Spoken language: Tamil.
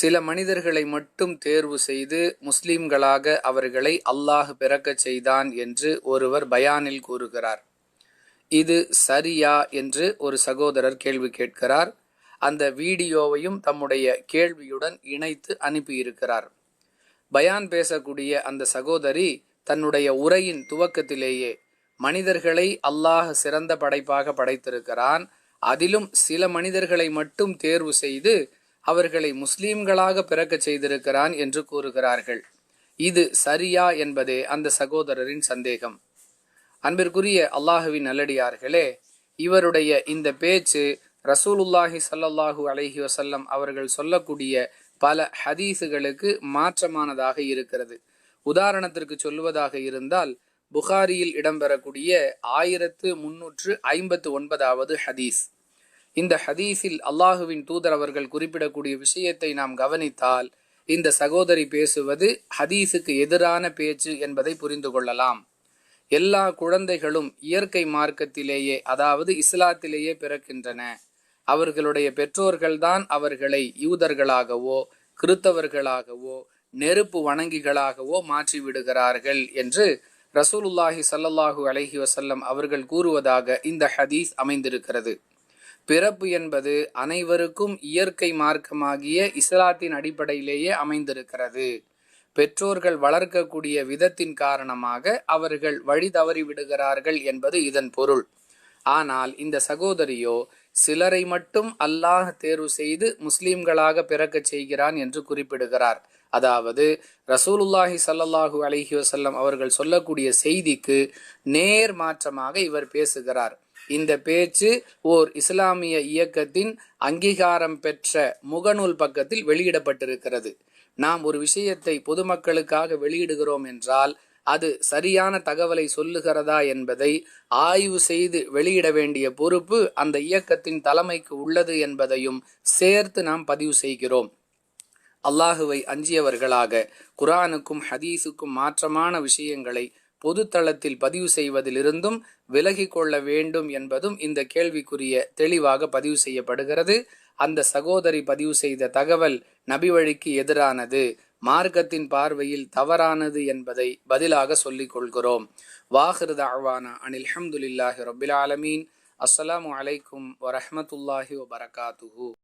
சில மனிதர்களை மட்டும் தேர்வு செய்து முஸ்லிம்களாக அவர்களை அல்லாஹ் பிறக்கச் செய்தான் என்று ஒருவர் பயானில் கூறுகிறார். இது சரியா என்று ஒரு சகோதரர் கேள்வி கேட்கிறார். அந்த வீடியோவையும் தம்முடைய கேள்வியுடன் இணைத்து அனுப்பியிருக்கிறார். பயான் பேசக்கூடிய அந்த சகோதரி தன்னுடைய உரையின் துவக்கத்திலேயே மனிதர்களை அல்லாஹ் சிறந்த படைப்பாக படைத்திருக்கிறான். அதிலும் சில மனிதர்களை மட்டும் தேர்வு செய்து அவர்களை முஸ்லீம்களாக பிறக்கச் செய்திருக்கிறான் என்று கூறுகிறார்கள். இது சரியா என்பதே அந்த சகோதரரின் சந்தேகம். அன்பிற்குரிய அல்லாஹுவின் நல்லடியார்களே இவருடைய இந்த பேச்சு ரசூலுல்லாஹி சல்லல்லாஹு அலஹி வசல்லம் அவர்கள் சொல்லக்கூடிய பல ஹதீஸுகளுக்கு மாற்றமானதாக இருக்கிறது. உதாரணத்திற்கு சொல்வதாக இருந்தால் புகாரியில் இடம்பெறக்கூடிய ஆயிரத்து முன்னூற்று ஐம்பத்து ஒன்பதாவது ஹதீஸ். இந்த ஹதீஸில் அல்லாஹுவின் தூதர் அவர்கள் குறிப்பிடக்கூடிய விஷயத்தை நாம் கவனித்தால் இந்த சகோதரி பேசுவது ஹதீஸுக்கு எதிரான பேச்சு என்பதை புரிந்து கொள்ளலாம். எல்லா குழந்தைகளும் இயற்கை மார்க்கத்திலேயே அதாவது இஸ்லாத்திலேயே பிறக்கின்றன. அவர்களுடைய பெற்றோர்கள்தான் அவர்களை யூதர்களாகவோ கிறித்தவர்களாகவோ நெருப்பு வணங்கிகளாகவோ மாற்றிவிடுகிறார்கள் என்று ரசூலுல்லாஹி சல்லல்லாஹு அலஹி வசல்லம் அவர்கள் கூறுவதாக இந்த ஹதீஸ் அமைந்திருக்கிறது. பிறப்பு என்பது அனைவருக்கும் இயற்கை மார்க்கமாகிய இஸ்லாத்தின் அடிப்படையிலேயே அமைந்திருக்கிறது. பெற்றோர்கள் வளர்க்கக்கூடிய விதத்தின் காரணமாக அவர்கள் வழி தவறி விடுகிறார்கள் என்பது இதன் பொருள். ஆனால் இந்த சகோதரியோ சிலரை மட்டும் அல்லாஹ் தேர்வு செய்து முஸ்லிம்களாக பிறக்கச் செய்கிறான் என்று குறிப்பிடுகிறார். அதாவது ரசூலுல்லாஹி சல்லாஹூ அலஹி வசல்லம் அவர்கள் சொல்லக்கூடிய செய்திக்கு நேர் மாற்றமாக இவர் பேசுகிறார். இந்த பேச்சு ஓர் இஸ்லாமிய இயக்கத்தின் அங்கீகாரம் பெற்ற முகநூல் பக்கத்தில் வெளியிடப்பட்டிருக்கிறது. நாம் ஒரு விஷயத்தை பொதுமக்களுக்காக வெளியிடுகிறோம் என்றால் அது சரியான தகவலை சொல்லுகிறதா என்பதை ஆய்வு செய்து வெளியிட வேண்டிய பொறுப்பு அந்த இயக்கத்தின் தலைமைக்கு உள்ளது என்பதையும் சேர்த்து நாம் பதிவு செய்கிறோம். அல்லாஹுவை அஞ்சியவர்களாக குரானுக்கும் ஹதீஸுக்கும் மாற்றமான விஷயங்களை பொதுத்தளத்தில் பதிவு செய்வதிலிருந்தும் விலகி கொள்ள வேண்டும் என்பதும் இந்த கேள்விக்குரிய தெளிவாக பதிவு செய்யப்படுகிறது. அந்த சகோதரி பதிவு செய்த தகவல் நபிவழிக்கு எதிரானது. மார்க்கத்தின் பார்வையில் தவறானது என்பதை பதிலாக சொல்லிக் கொள்கிறோம். வாஹிருத அழ்வானா அனில் அஹமதுல்லாஹி ரபில் ஆலமீன். அஸ்ஸலாமு அலைக்கும் வரஹமத்துல்லாஹி வபரகாத்துஹூ.